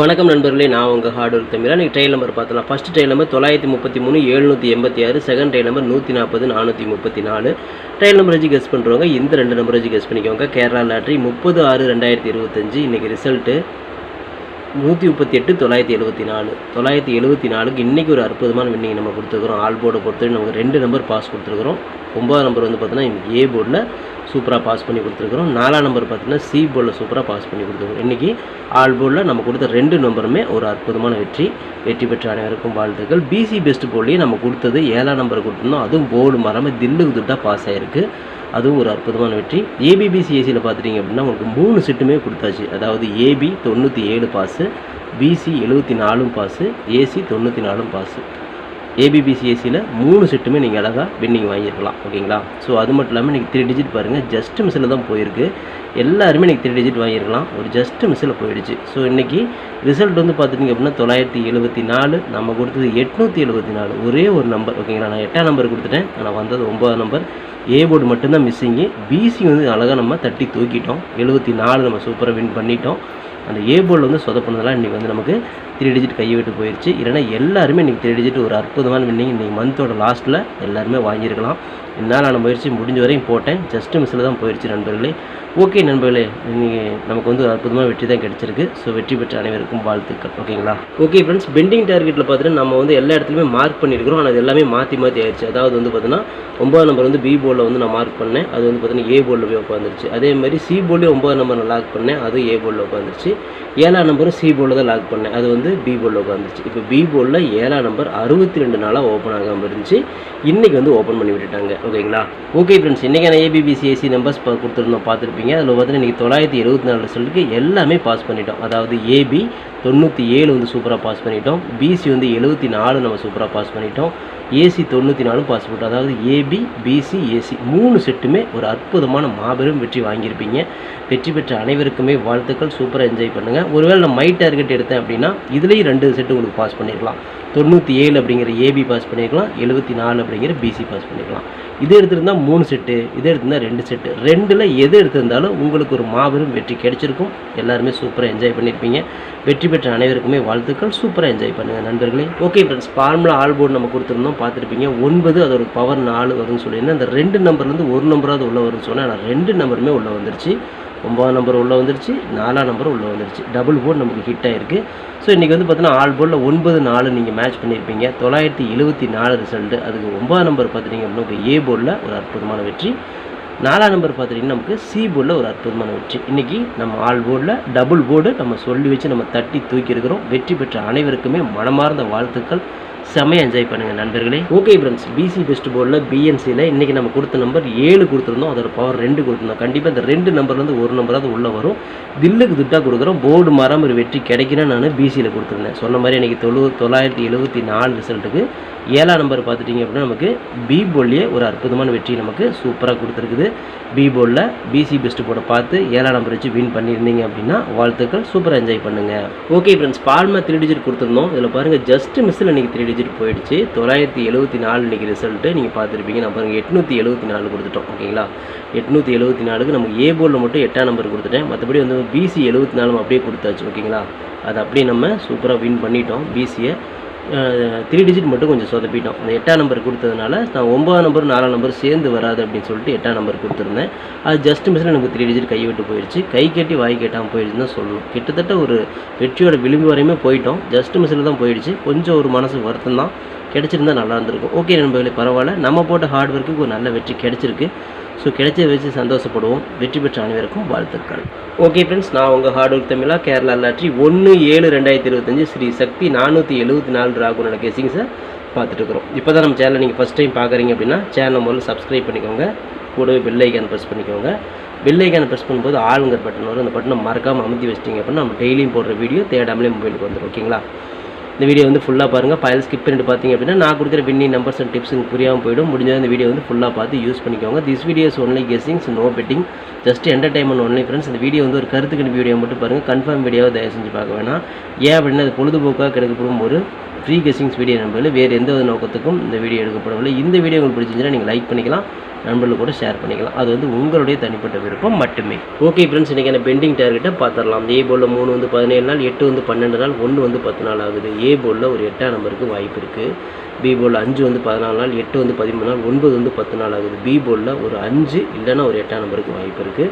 வணக்கம் நண்பர்களே நான் உங்கள் ஹார்ட் ஒர்க் தமிழா நீங்கள் ட்ரெயில் நம்பர் பார்த்தலாம் ஃபஸ்ட் ட்ரெயில் நம்பர் தொள்ளாயிரத்தி முப்பத்தி மூணு எழுநூற்றி எண்பத்தி ஆறு செகண்ட் ட்ரெயில் நம்பர் நூற்றி நாற்பது நானூற்றி முப்பத்தி நாலு. ட்ரெயில் நம்பர் வச்சு கெஸ் பண்ணுறவங்க இந்த ரெண்டு நம்பர் வச்சு கெஸ் பண்ணிக்கோங்க. கேரளா லாட்ரி முப்பது ஆறு ரெண்டாயிரத்தி இருபத்தஞ்சு. இன்றைக்கி ரிசல்ட்டு நூற்றி முப்பத்தி எட்டு தொள்ளாயிரத்தி எழுபத்தி நாலு. தொள்ளாயிரத்தி எழுபத்தி நாலுக்கு இன்றைக்கி ஒரு அற்புதமான வின்னிங் நம்ம கொடுத்துருக்குறோம். ஆல் போர்டை பொறுத்தவரை நமக்கு ரெண்டு நம்பர் பாஸ் கொடுத்துருக்குறோம். ஒம்பதாம் நம்பர் வந்து பார்த்தீங்கன்னா ஏ போர்டில் சூப்பராக பாஸ் பண்ணி கொடுத்துருக்குறோம். நாலாம் நம்பர் பார்த்தீங்கன்னா சி போர்டில் சூப்பராக பாஸ் பண்ணி கொடுத்துருக்கோம் இன்றைக்கி ஆல் போர்டில் நம்ம கொடுத்த ரெண்டு நம்பருமே ஒரு அற்புதமான வெற்றி. வெற்றி பெற்ற அனைவருக்கும் வாழ்த்துக்கள். பிசி பெஸ்ட் போர்ட்லேயே நம்ம கொடுத்தது ஏழாம் நம்பர் கொடுத்துருந்தோம். அதுவும் போர்டு மறாமல் தில்லுக்கு துட்டாக பாஸ் ஆகிருக்கு அதுவும் ஒரு அற்புதமான வெற்றி. ஏபிபிசிஎஸ்சியில் பார்த்துட்டிங்க அப்படின்னா உங்களுக்கு மூணு செட்டுமே கொடுத்தாச்சு. அதாவது ஏபி தொண்ணூற்றி ஏழு பாஸு பிசி எழுபத்தி நாலும் பாஸு ஏசி தொண்ணூற்றி நாலும் பாஸு. ஏபிபிசிஎஸ்சியில் மூணு செட்டுமே நீங்கள் அழகாக வின்னிங் வாங்கியிருக்கலாம் ஓகேங்களா? ஸோ அது மட்டும் இல்லாமல் நீங்கள் த்ரீ டிஜிட் பாருங்கள் ஜஸ்ட் மிஸ்ஸில் தான் போயிருக்கு. எல்லாருமே நீங்கள் த்ரீ டிஜிட் வாங்கியிருக்கலாம் ஒரு ஜஸ்ட் மிஸ்ஸில் போயிடுச்சு. ஸோ இன்றைக்கி ரிசல்ட் வந்து பார்த்துட்டிங்க அப்படின்னா தொள்ளாயிரத்தி எழுபத்தி நாலு நம்ம கொடுத்தது எட்நூற்றி எழுபத்தி நாலு ஒரே ஒரு நம்பர் ஓகேங்களா? நான் எட்டாம் நம்பர் கொடுத்துட்டேன் ஆனால் வந்தது ஒன்பதாம் நம்பர் ஏ போர்டு மட்டும்தான் மிஸ்ஸிங்கு பிசி வந்து அழகாக நம்ம தட்டி தூக்கிட்டோம் எழுபத்தி நாலு நம்ம சூப்பராக வின் பண்ணிட்டோம். அந்த ஏ போர்டில் வந்து சொதப்பினதெல்லாம் இன்றைக்கி வந்து நமக்கு த்ரீ டிஜிட் கையை விட்டு போயிடுச்சு இல்லைன்னா எல்லாருமே இன்றைக்கி த்ரீ டிஜிட் ஒரு அற்புதமான வின்னிங் இன்றைக்கி மந்தோட லாஸ்ட்டில் எல்லாருமே வாங்கியிருக்கலாம். என்னால் நான் முயற்சி முடிஞ்ச வரையும் போட்டேன் ஜஸ்ட் மிஸ்ஸில் தான் போயிடுச்சு நண்பர்களே. ஓகே நண்பர்களே இன்றைக்கி நமக்கு வந்து அற்புதமாக அற்புதமான வெற்றி தான் கிடச்சிருக்கு. ஸோ வெற்றி பெற்ற அனைவருக்கும் வாழ்த்துக்கள். ஓகேங்களா ஓகே ஃப்ரெண்ட்ஸ் பெண்டிங் டார்கெட்டில் பார்த்துட்டு நம்ம வந்து எல்லா இடத்துலையுமே மார்க் பண்ணியிருக்கிறோம். ஆனால் அது எல்லாமே மாற்றி மாற்றி ஆயிடுச்சு அதாவது வந்து பார்த்தீங்கன்னா ஒன்பதாம் நம்பர் வந்து பி போர்டில் வந்து நான் மார்க் பண்ணேன். அது வந்து பார்த்தீங்கன்னா ஏ போர்டில் போய் உட்காந்துருச்சு அதே மாதிரி சி போர்ட்லேயும் ஒன்பதாம் நம்பர் நான் லாக் பண்ணேன். அது ஏ போர்டில் உட்காந்துருச்சு ஏழாம் நம்பரும் சி போர்டில் தான் லாக் பண்ணேன். அது வந்து பி போர்டில் உட்காந்துருச்சு இப்போ பி போர்டில் ஏழாம் நம்பர் அறுபத்தி ரெண்டு நாளாக ஓப்பன் ஆகாமல் இருந்துச்சு. இன்றைக்கி வந்து ஓப்பன் பண்ணி விட்டுட்டாங்க. ஓகேங்களா ஓகே ஃப்ரெண்ட்ஸ் இன்றைக்கான ஏபிபிசிஎஸ்சி நம்பர்ஸ் கொடுத்துருந்தோம் பார்த்துருப்பீங்க. அதில் பார்த்தீங்கன்னா இன்றைக்கி தொள்ளாயிரத்தி எழுபத்தி நாலு ரிசல்ட்டுக்கு எல்லாமே பாஸ் பண்ணிட்டோம். அதாவது ஏபி தொண்ணூற்றி ஏழு வந்து சூப்பராக பாஸ் பண்ணிட்டோம். பிசி வந்து எழுபத்தி நாலு நம்ம சூப்பராக பாஸ் பண்ணிட்டோம். ஏசி தொண்ணூற்றி நாலும் பாஸ் பண்ணிட்டோம் அதாவது ஏபி பிசி ஏசி மூணு செட்டுமே ஒரு அற்புதமான மாபெரும் வெற்றி வாங்கியிருப்பீங்க. வெற்றி பெற்ற அனைவருக்குமே வாழ்த்துக்கள். சூப்பராக என்ஜாய் பண்ணுங்கள் ஒருவேளை நான் மை டார்கெட் எடுத்தேன் அப்படின்னா இதுலேயும் ரெண்டு செட்டு உங்களுக்கு பாஸ் பண்ணியிருக்கலாம் தொண்ணூற்றி ஏழு அப்படிங்கிற ஏபி பாஸ் பண்ணியிருக்கலாம் எழுபத்தி நாலு அப்படிங்கிற பிசி பாஸ் பண்ணிக்கலாம் இது எடுத்திருந்தால் மூணு செட்டு இது எடுத்திருந்தால் ரெண்டு செட்டு ரெண்டில் எது எடுத்திருந்தாலும் உங்களுக்கு ஒரு மாபெரும் வெற்றி கிடைச்சிருக்கும். எல்லாருமே சூப்பராக என்ஜாய் பண்ணியிருப்பீங்க வெற்றி பெற்ற அனைவருக்குமே வாழ்த்துக்கள். சூப்பராக என்ஜாய் பண்ணுங்கள் நண்பர்களே. Okay friends formula all board நம்ம கொடுத்துருந்தோம். பார்த்துருப்பீங்க. ஒன்பது அதோட பவர் நாலு வரும்னு சொல்லியிருந்தேன். அந்த ரெண்டு நம்பர்லேருந்து ஒரு நம்பராவது உள்ளே வரும்னு சொன்னேன். ஆனால் ரெண்டு நம்பருமே உள்ளே வந்துருச்சு. ஒம்பதாம் நம்பர் உள்ளே வந்துருச்சு. நாலாம் நம்பர் உள்ளே வந்துருச்சு. டபுள் போர்டு நமக்கு ஹிட் ஆகிருக்கு ஸோ இன்றைக்கி வந்து பார்த்தீங்கன்னா ஆல் போர்டில் ஒன்பது நாலு நீங்கள் மேட்ச் பண்ணியிருப்பீங்க. தொள்ளாயிரத்தி எழுபத்தி நாலு ரிசல்ட்டு அதுக்கு ஒன்பதாம் நம்பர் பார்த்துட்டீங்க அப்படின்னா ஏ போர்டில் ஒரு அற்புதமான வெற்றி. நாலாம் நம்பர் பார்த்துட்டிங்கன்னா நமக்கு சி போர்டில் ஒரு அற்புதமான வெற்றி. இன்றைக்கி நம்ம ஆல் போர்டில் டபுள் போர்டு நம்ம சொல்லி வச்சு நம்ம தட்டி தூக்கி இருக்கிறோம் வெற்றி பெற்ற அனைவருக்குமே மனமார்ந்த வாழ்த்துக்கள். செமையாக என்ஜாய் பண்ணுங்கள் நண்பர்களே. ஓகே ஃப்ரெண்ட்ஸ் பிசி பெஸ்ட் போர்டில் பிஎன்சியில் இன்றைக்கி நம்ம கொடுத்த நம்பர் ஏழு கொடுத்துருந்தோம். அதோட பவர் ரெண்டு கொடுத்துருந்தோம். கண்டிப்பாக இந்த ரெண்டு நம்பர்லேருந்து ஒரு நம்பராவது உள்ளே வரும். தில்லுக்கு துட்டாக கொடுக்குறோம். போர்டு மாறாமல் ஒரு வெற்றி கிடைக்கணும்னு நான் பிசியில் கொடுத்துருந்தேன். சொன்ன மாதிரி இன்றைக்கி தொழு தொள்ளாயிரத்தி எழுபத்தி நாலு ரிசல்ட்டுக்கு ஏழாம் நம்பர் பார்த்துட்டிங்க அப்படின்னா நமக்கு பி போர்ட்லேயே ஒரு அற்புதமான வெற்றி நமக்கு சூப்பராக கொடுத்துருக்குது. பி போலில் பிசி பெஸ்ட் போர்டை பார்த்து ஏழாம் நம்பர் வச்சு வின் பண்ணியிருந்தீங்க அப்படின்னா வாழ்த்துக்கள் சூப்பராக என்ஜாய் பண்ணுங்கள் okay friends formula three digit கொடுத்துருந்தோம். இதில் பாருங்கள் ஜஸ்ட் மிஸ்ஸில் இன்றைக்கி த்ரீ டிஜிட் போயிடுச்சு. தொள்ளாயிரத்தி எழுபத்தி நாலு இன்றைக்கி ரிசல்ட்டு நீங்கள் பார்த்துருப்பீங்க. நான் பாருங்கள் எட்நூற்றி எழுபத்தி நாலு கொடுத்துட்டோம் ஓகேங்களா? எட்நூற்றி எழுபத்தி நாலுக்கு நமக்கு ஏ போர்டில் மட்டும் எட்டாம் நம்பர் கொடுத்துட்டேன். மற்றபடி வந்து பிசி எழுபத்தி நாலு அப்படியே கொடுத்தாச்சு ஓகேங்களா? அது அப்படியே நம்ம சூப்பராக வின் பண்ணிட்டோம் பிசியை த்ரீ டிஜிட் மட்டும் கொஞ்சம் சொதப்பிட்டோம். அந்த எட்டாம் நம்பர் கொடுத்ததுனால நான் ஒம்பதாம் நம்பர் நாலாம் நம்பர் சேர்ந்து வராது அப்படின்னு சொல்லிட்டு எட்டாம் நம்பர் கொடுத்துருந்தேன். அது ஜஸ்ட் மிஸ்ஸில் எனக்கு த்ரீ டிஜிட் கை விட்டு போயிடுச்சு கை கட்டி வாய் கேட்டாமல் போயிடுச்சுன்னு தான் சொல்லணும். கிட்டத்தட்ட ஒரு வெற்றியோட விளிம்பு வரையுமே போயிட்டோம். ஜஸ்ட் மிஸ்ஸில் தான் போயிடுச்சு. கொஞ்சம் ஒரு மனசு வருத்தம் தான். கிடச்சிருந்தா நல்லா இருந்திருக்கும். ஓகே நண்பர்களே பரவாயில்ல. நம்ம போட்ட ஹார்ட் ஒர்க்குக்கு ஒரு நல்ல வெற்றி கிடச்சிருக்கு. ஸோ கிடைச்ச வச்சு சந்தோஷப்படுவோம். வெற்றி பெற்ற அனைவருக்கும் வாழ்த்துக்கள். ஓகே ஃப்ரெண்ட்ஸ் நான் உங்கள் ஹார்ட் ஒர்க் தமிழா கேரளா லாட்ரி ஒன்று ஏழு ரெண்டாயிரத்தி இருபத்தஞ்சு ஸ்ரீ சக்தி நானூற்றி எழுபத்தி நாலு ராகுனோட கேசிங்ஸை பார்த்துட்டு இருக்கிறோம். இப்போ தான் நம்ம சேனலை நீங்கள் ஃபஸ்ட் டைம் பார்க்குறீங்க அப்படின்னா சேனலை முதல்ல சப்ஸ்கிரைப் பண்ணிக்கோங்க. கூடவே பெல் ஐக்கான் ப்ரெஸ் பண்ணிக்கோங்க. பெல் ஐக்கானை ப்ரெஸ் பண்ணும்போது ஆளுங்கிற பட்டன் வரும். அந்த பட்டனை மறக்காமல் அமுத்தி வச்சிட்டிங்க அப்படின்னா நம்ம டெய்லியும் போடுற வீடியோ தேடாமலே மொபைலுக்கு வந்துடும் ஓகேங்களா இந்த வீடியோ வந்து ஃபுல்லாக பாருங்கள் ஃபைல் ஸ்கிப் பண்ணிட்டு பார்த்தீங்க அப்படின்னா நான் கொடுக்குற வின்னி நம்பர்ஸ் அண்ட் டிப்ஸ் உங்களுக்கு புரியாமல் போயிடும். முடிஞ்ச இந்த வீடியோ வந்து ஃபுல்லாக பார்த்து யூஸ் பண்ணிக்கோங்க. This videos only guessings no betting just entertainment only friends இந்த வீடியோ வந்து ஒரு கருத்துக்கணி வீடியோ மட்டும் பாருங்கள் கன்ஃபார்ம் வீடியோவை தயவு செஞ்சு பார்க்க வேணாம். ஏன் அப்படின்னா அது பொழுதுபோக்காக கிடைக்கப்படும் ஒரு ஃப்ரீ கெஸிங்ஸ் வீடியோ நம்பரில் வேறு எந்த ஒரு நோக்கத்துக்கும் இந்த வீடியோ எடுக்கப்படவில்லை. இந்த வீடியோ உங்களுக்கு பிடிச்சிருந்துச்சுன்னா நீங்கள் லைக் பண்ணிக்கலாம். நண்பர்கள் கூட ஷேர் பண்ணிக்கலாம். அது வந்து உங்களுடைய தனிப்பட்ட விருப்பம் மட்டுமே. ஓகே ஃப்ரெண்ட்ஸ் இன்றைக்கான பெண்டிங் டார்கெட்டை பார்த்துடலாம். ஏ போலில் மூணு வந்து பதினேழு நாள் எட்டு வந்து பன்னெண்டு நாள் ஒன்று வந்து பத்து நாள் ஆகுது ஏ போலில் ஒரு எட்டாம் நம்பருக்கு வாய்ப்பு இருக்குது பி போலில் அஞ்சு வந்து பதினாலு நாள் எட்டு வந்து பதிமூணு நாள் ஒன்பது வந்து பத்து நாள் ஆகுது. பி போலில் ஒரு அஞ்சு இல்லைன்னா ஒரு எட்டாம் நம்பருக்கு வாய்ப்பு இருக்குது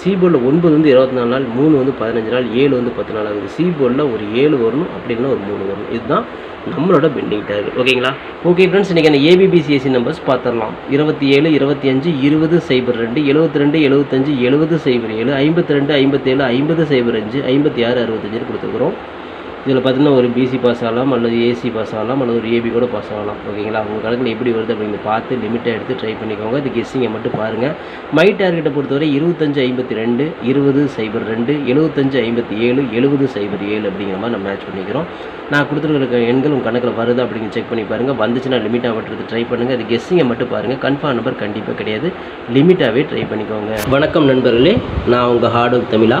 சி போர்டில் ஒன்பது வந்து இருபத்தி நாலு நாள் மூணு வந்து பதினஞ்சு நாள் ஏழு வந்து பத்து நாள். ஆகுது சி போர்டில் ஒரு ஏழு வரணும் அப்படின்னா ஒரு மூணு வரணும். இதுதான் நம்மளோட பெண்டிங் டார்கெட் ஓகேங்களா ஓகே ஃப்ரெண்ட்ஸ் இன்றைக்கான ஏபிபிசிஎஸ்சி நம்பர்ஸ் பார்த்துடலாம் இருபத்தி ஏழு இருபத்தி அஞ்சு இருபது சைபர் ரெண்டு எழுபத்தி ரெண்டு எழுபத்தஞ்சு எழுபது சைபர் ஏழு ஐம்பத்தி ரெண்டு ஐம்பத்தேழு ஐம்பது சைபர் அஞ்சு ஐம்பத்தி ஆறு அறுபத்தஞ்சுன்னு கொடுத்துருக்குறோம். இதில் பார்த்தீங்கன்னா ஒரு பிசி பாஸ் ஆகலாம் அல்லது ஏசி பாஸ் ஆகலாம் அல்லது ஒரு ஏபி கூட பாஸ் ஆகலாம். ஓகேங்களா? உங்கள் கணக்கில் எப்படி வருது அப்படின்னு பார்த்து லிமிட்டாக எடுத்து ட்ரை பண்ணிக்கோங்க. இது கெஸ்ஸிங்கை மட்டும் பாருங்கள் மை டார்கெட்டை பொறுத்தவரை இருபத்தஞ்சு ஐம்பத்தி ரெண்டு இருபது சைபர் ரெண்டு எழுபத்தஞ்சு ஐம்பத்தி ஏழு எழுபது சைபர் ஏழு அப்படிங்கிற மாதிரி நம்ம மேட்ச் பண்ணிக்கிறோம். நான் கொடுத்துருக்க எண்கள் உங்கள் கணக்கில் வருது அப்படிங்க செக் பண்ணி பாருங்கள் வந்துச்சுன்னா லிமிட்டாக மட்டும் ட்ரை பண்ணுங்கள் அது கெஸ்ஸிங்கை மட்டும் பாருங்கள் கன்ஃபார்ம் நம்பர் கண்டிப்பாக கிடையாது. லிமிட்டாகவே ட்ரை பண்ணிக்கோங்க. வணக்கம் நண்பர்களே. நான் உங்கள் ஹார்ட் ஒர்க் தமிழா.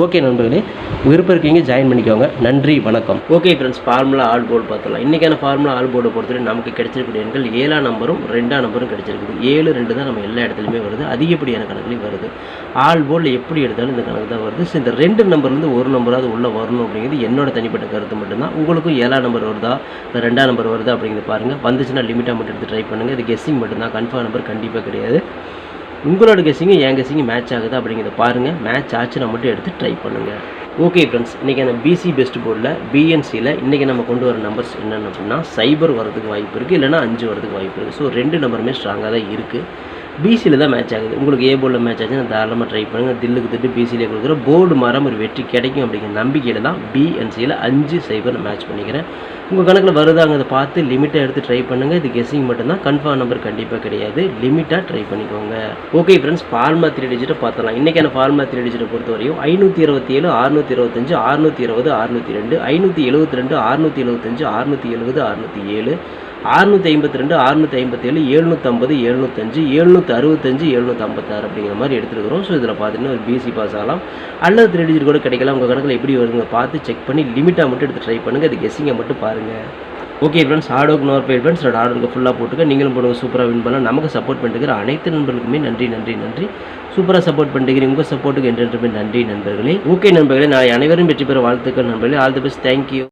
ஓகே நண்பர்களே. விருப்பம் இருக்கீங்க ஜாயின் பண்ணிக்கோங்க. நன்றி வணக்கம். Okay friends formula all board பார்த்துலாம் இன்றைக்கான ஃபார்முலா ஆல் போர்டு பொறுத்தவரை நமக்கு கிடைச்சிருக்கக்கூடிய எண்கள் ஏழாம் நம்பரும் ரெண்டாம் நம்பரும் கிடைச்சிருக்குது. ஏழு ரெண்டு தான் நம்ம எல்லா இடத்துலையுமே வருது. அதிகப்படியான கணக்குலையும் வருது. ஆல் போர்டில் எப்படி எடுத்தாலும் இந்த கணக்கு தான் வருது. ஸோ இந்த ரெண்டு நம்பர்லேருந்து ஒரு நம்பராவது உள்ளே வரணும் அப்படிங்கிறது என்னோட தனிப்பட்ட கருத்து மட்டும்தான். உங்களுக்கும் ஏழாம் நம்பர் வருதா? இல்லை ரெண்டாம் நம்பர் வருதா அப்படிங்கிறது பாருங்கள் வந்துச்சுன்னா லிமிட்டாக மட்டும் எடுத்து ட்ரை பண்ணுங்கள் இது கெஸ்ஸிங் மட்டும்தான். கன்ஃபார்ம் நம்பர் கண்டிப்பாக கிடையாது. உங்களோட கெஸிங்கும் என் கெஸிங்கும் மேட்ச் ஆகுது அப்படிங்கிறத பாருங்கள் மேட்ச் ஆச்சுன்னா மட்டும் எடுத்து ட்ரை பண்ணுங்கள் ஓகே ஃப்ரெண்ட்ஸ் இன்றைக்கி அந்த பிசி பெஸ்ட் போர்டில் பிஎன்சியில் இன்றைக்கி நம்ம கொண்டு வர நம்பர்ஸ் என்னென்ன அப்படின்னா சைபர் வரதுக்கு வாய்ப்பு இருக்குது இல்லைனா அஞ்சு வரதுக்கு வாய்ப்பு இருக்குது ஸோ ரெண்டு நம்பருமே ஸ்ட்ராங்காக தான் இருக்குது பிசியில் தான் மேட்ச் ஆகுது. உங்களுக்கு ஏ போர்டில் மேட்ச் ஆச்சுன்னா தாராளமாக ட்ரை பண்ணுங்கள் தில்லுக்கு திட்டு பிசியிலே கொடுக்குற போர்டு மாறாமல் ஒரு வெற்றி கிடைக்கும் அப்படிங்கிற நம்பிக்கையில் தான் பிஎன்சியில் அஞ்சு சைபர் நான் மேட்ச் பண்ணிக்கிறேன். உங்கள் கணக்கில் வருதாங்கிறத பார்த்து லிமிட்டாக எடுத்து ட்ரை பண்ணுங்கள் இது கெஸ்ஸிங் மட்டும்தான். கன்ஃபார்ம் நம்பர் கண்டிப்பாக கிடையாது. லிமிட்டாக ட்ரை பண்ணிக்கோங்க. ஓகே ஃப்ரெண்ட்ஸ் ஃபார்மா த்ரீ டிஜிட்டை பார்த்தலாம் இன்றைக்கான ஃபார்மா த்ரீ டிஜிட்டை பொறுத்த வரையும் ஐநூற்றி இருபத்தி ஏழு அறுநூற்றி இருபத்தஞ்சு அறுநூற்றி இருபது அறுநூற்றி ரெண்டு ஐநூற்றி எழுபத்தி ரெண்டு அறுநூற்றி எழுபத்தஞ்சு அறுநூற்றி எழுபது அறுநூற்றி ஏழு. அறுநூற்றி ஐம்பத்தி ரெண்டு அறுநூற்றி ஐம்பத்தேழு எழுநூற்றம்பது எழுநூத்தஞ்சு எழுநூற்றி அறுபத்தஞ்சு எழுநூற்றி ஐம்பத்தாறு அப்படிங்கிற மாதிரி எடுத்துருக்கிறோம். ஸோ இதில் பார்த்தீங்கன்னா ஒரு பிசி பாஸ் ஆகலாம். அல்லது த்ரீ டிஜிட் கூட கிடைக்கலாம். உங்கள் கணக்கில் எப்படி வருங்க பார்த்து செக் பண்ணி லிமிட்டாக மட்டும் எடுத்து ட்ரை பண்ணுங்கள் அது கெஸ்ஸிங்கை மட்டும் பாருங்கள் ஓகே ஃப்ரெண்ட்ஸ் ஆடோக்கு நோர் பே ஃப்ரெண்ட்ஸ் ரெண்டு ஆர்டருக்கு ஃபுல்லாக போட்டுக்க. நீங்களும் போடுங்க. சூப்பராக வின் பண்ணலாம். நமக்கு சப்போர்ட் பண்ணிட்டுக்கிற அனைத்து நண்பர்களுக்குமே நன்றி நன்றி நன்றி. சூப்பராக சப்போர்ட் பண்ணிட்டு உங்கள் சப்போர்ட்டுக்கு என்றென்றுமே நன்றி நண்பர்களே. ஓகே நண்பர்களே நான் அனைவரும் வெற்றி பெற வாழ்த்துக்கள் நண்பர்களே. All the best thank you